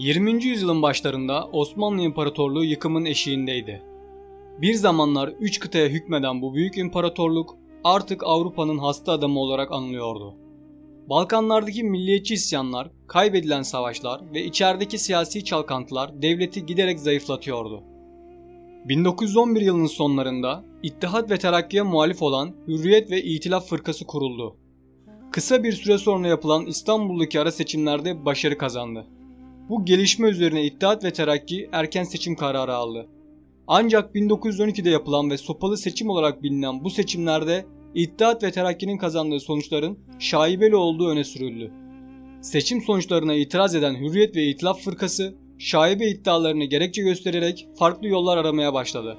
20. yüzyılın başlarında Osmanlı İmparatorluğu yıkımın eşiğindeydi. Bir zamanlar 3 kıtaya hükmeden bu büyük imparatorluk artık Avrupa'nın hasta adamı olarak anılıyordu. Balkanlardaki milliyetçi isyanlar, kaybedilen savaşlar ve içerideki siyasi çalkantılar devleti giderek zayıflatıyordu. 1911 yılının sonlarında İttihat ve Terakki'ye muhalif olan Hürriyet ve İtilaf Fırkası kuruldu. Kısa bir süre sonra yapılan İstanbul'daki ara seçimlerde başarı kazandı. Bu gelişme üzerine İttihat ve Terakki erken seçim kararı aldı. Ancak 1912'de yapılan ve sopalı seçim olarak bilinen bu seçimlerde İttihat ve Terakki'nin kazandığı sonuçların şaibeli olduğu öne sürüldü. Seçim sonuçlarına itiraz eden Hürriyet ve İtilaf Fırkası şaibe iddialarını gerekçe göstererek farklı yollar aramaya başladı.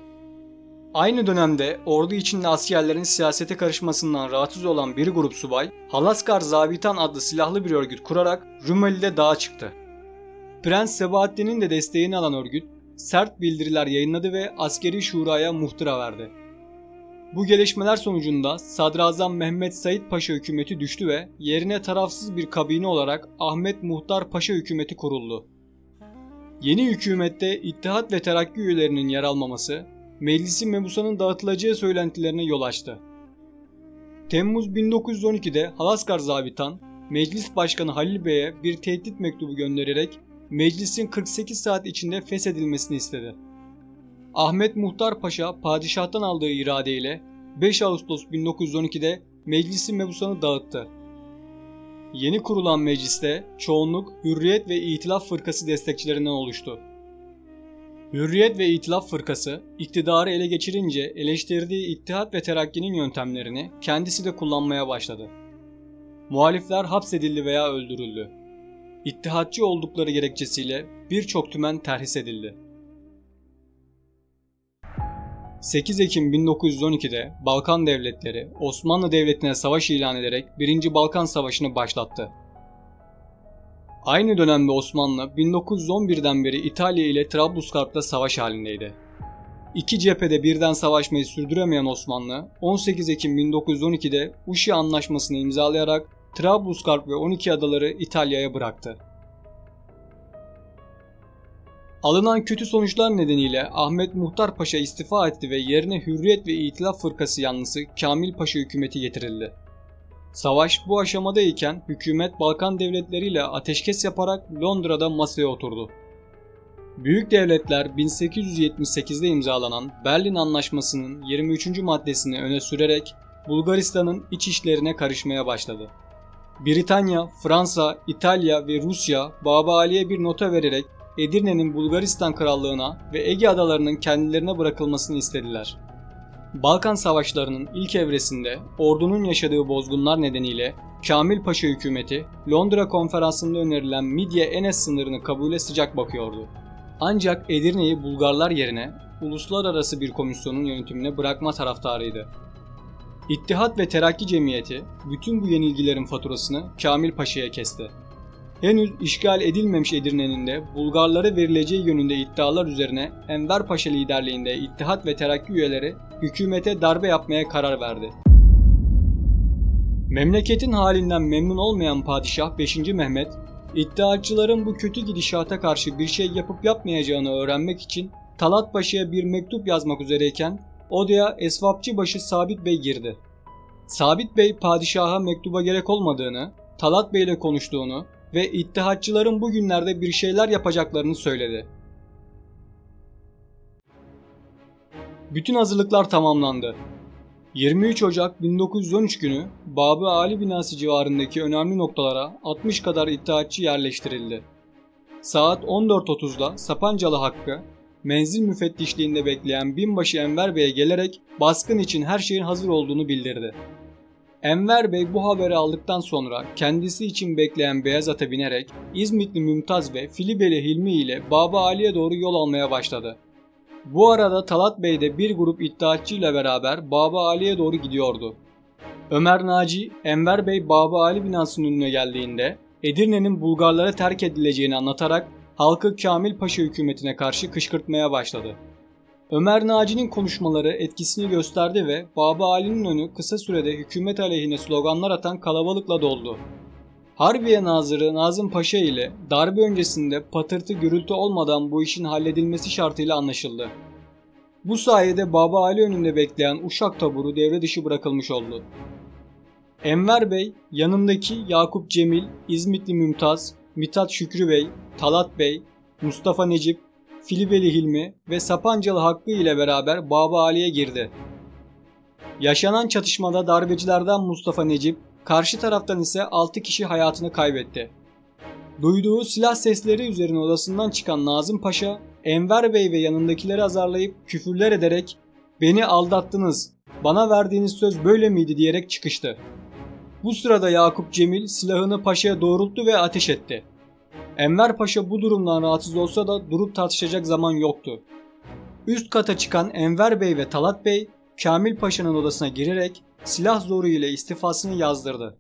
Aynı dönemde ordu içinde askerlerin siyasete karışmasından rahatsız olan bir grup subay, Halaskar Zabitan adlı silahlı bir örgüt kurarak Rumeli'de dağa çıktı. Prens Sebahattin'in de desteğini alan örgüt, sert bildiriler yayınladı ve askeri şuraya muhtıra verdi. Bu gelişmeler sonucunda Sadrazam Mehmet Said Paşa hükümeti düştü ve yerine tarafsız bir kabine olarak Ahmet Muhtar Paşa hükümeti kuruldu. Yeni hükümette İttihat ve Terakki üyelerinin yer almaması, meclisin mebusanın dağıtılacağı söylentilerine yol açtı. Temmuz 1912'de Halaskar Zabitan, Meclis Başkanı Halil Bey'e bir tehdit mektubu göndererek meclisin 48 saat içinde feshedilmesini istedi. Ahmet Muhtar Paşa padişahtan aldığı iradeyle 5 Ağustos 1912'de meclisin mebusanı dağıttı. Yeni kurulan mecliste çoğunluk Hürriyet ve İtilaf Fırkası destekçilerinden oluştu. Hürriyet ve İtilaf Fırkası iktidarı ele geçirince eleştirdiği İttihat ve Terakki'nin yöntemlerini kendisi de kullanmaya başladı. Muhalifler hapsedildi veya öldürüldü. İttihatçı oldukları gerekçesiyle birçok tümen terhis edildi. 8 Ekim 1912'de Balkan devletleri Osmanlı Devleti'ne savaş ilan ederek 1. Balkan Savaşı'nı başlattı. Aynı dönemde Osmanlı 1911'den beri İtalya ile Trablusgarp'ta savaş halindeydi. İki cephede birden savaşmayı sürdüremeyen Osmanlı 18 Ekim 1912'de Uşi Anlaşması'nı imzalayarak Trablusgarp ve 12 adaları İtalya'ya bıraktı. Alınan kötü sonuçlar nedeniyle Ahmet Muhtar Paşa istifa etti ve yerine Hürriyet ve İtilaf Fırkası yanlısı Kamil Paşa hükümeti getirildi. Savaş bu aşamadayken hükümet Balkan devletleriyle ateşkes yaparak Londra'da masaya oturdu. Büyük devletler 1878'de imzalanan Berlin Anlaşması'nın 23. maddesini öne sürerek Bulgaristan'ın iç işlerine karışmaya başladı. Britanya, Fransa, İtalya ve Rusya Baba Ali'ye bir nota vererek Edirne'nin Bulgaristan Krallığına ve Ege adalarının kendilerine bırakılmasını istediler. Balkan Savaşları'nın ilk evresinde ordunun yaşadığı bozgunlar nedeniyle Kamil Paşa hükümeti Londra konferansında önerilen Midye-Enes sınırını kabule sıcak bakıyordu. Ancak Edirne'yi Bulgarlar yerine uluslararası bir komisyonun yönetimine bırakma taraftarıydı. İttihat ve Terakki Cemiyeti bütün bu yenilgilerin faturasını Kamil Paşa'ya kesti. Henüz işgal edilmemiş Edirne'nin de Bulgarlara verileceği yönünde iddialar üzerine Enver Paşa liderliğinde İttihat ve Terakki üyeleri hükümete darbe yapmaya karar verdi. Memleketin halinden memnun olmayan padişah 5. Mehmet, iddiatçıların bu kötü gidişata karşı bir şey yapıp yapmayacağını öğrenmek için Talat Paşa'ya bir mektup yazmak üzereyken odaya Esvapçıbaşı Sabit Bey girdi. Sabit Bey padişaha mektuba gerek olmadığını, Talat Bey ile konuştuğunu ve ittihatçıların bugünlerde bir şeyler yapacaklarını söyledi. Bütün hazırlıklar tamamlandı. 23 Ocak 1913 günü Babı Ali binası civarındaki önemli noktalara 60 kadar ittihatçı yerleştirildi. Saat 14.30'da Sapancalı Hakkı, menzil müfettişliğinde bekleyen binbaşı Enver Bey'e gelerek baskın için her şeyin hazır olduğunu bildirdi. Enver Bey bu haberi aldıktan sonra kendisi için bekleyen beyaz ata binerek İzmitli Mümtaz ve Filibeli Hilmi ile Baba Ali'ye doğru yol almaya başladı. Bu arada Talat Bey de bir grup iddiatçı ile beraber Baba Ali'ye doğru gidiyordu. Ömer Naci, Enver Bey Baba Ali binasının önüne geldiğinde Edirne'nin Bulgarlara terk edileceğini anlatarak halkı Kamil Paşa hükümetine karşı kışkırtmaya başladı. Ömer Naci'nin konuşmaları etkisini gösterdi ve Baba Ali'nin önü kısa sürede hükümet aleyhine sloganlar atan kalabalıkla doldu. Harbiye Nazırı Nazım Paşa ile darbe öncesinde patırtı gürültü olmadan bu işin halledilmesi şartıyla anlaşıldı. Bu sayede Baba Ali önünde bekleyen Uşak taburu devre dışı bırakılmış oldu. Enver Bey, yanındaki Yakup Cemil, İzmitli Mümtaz, Mithat Şükrü Bey, Talat Bey, Mustafa Necip, Filibeli Hilmi ve Sapancalı Hakkı ile beraber Baba Ali'ye girdi. Yaşanan çatışmada darbecilerden Mustafa Necip, karşı taraftan ise 6 kişi hayatını kaybetti. Duyduğu silah sesleri üzerine odasından çıkan Nazım Paşa, Enver Bey ve yanındakileri azarlayıp küfürler ederek ''Beni aldattınız, bana verdiğiniz söz böyle miydi?'' diyerek çıkıştı. Bu sırada Yakup Cemil silahını paşaya doğrulttu ve ateş etti. Enver Paşa bu durumdan rahatsız olsa da durup tartışacak zaman yoktu. Üst kata çıkan Enver Bey ve Talat Bey, Kamil Paşa'nın odasına girerek silah zoru ile istifasını yazdırdı.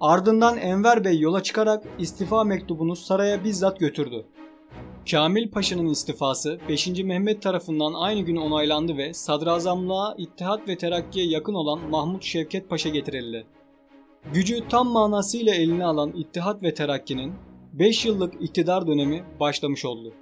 Ardından Enver Bey yola çıkarak istifa mektubunu saraya bizzat götürdü. Kamil Paşa'nın istifası 5. Mehmet tarafından aynı gün onaylandı ve sadrazamlığa İttihat ve Terakki'ye yakın olan Mahmut Şevket Paşa getirildi. Gücü tam manasıyla eline alan İttihat ve Terakki'nin 5 yıllık iktidar dönemi başlamış oldu.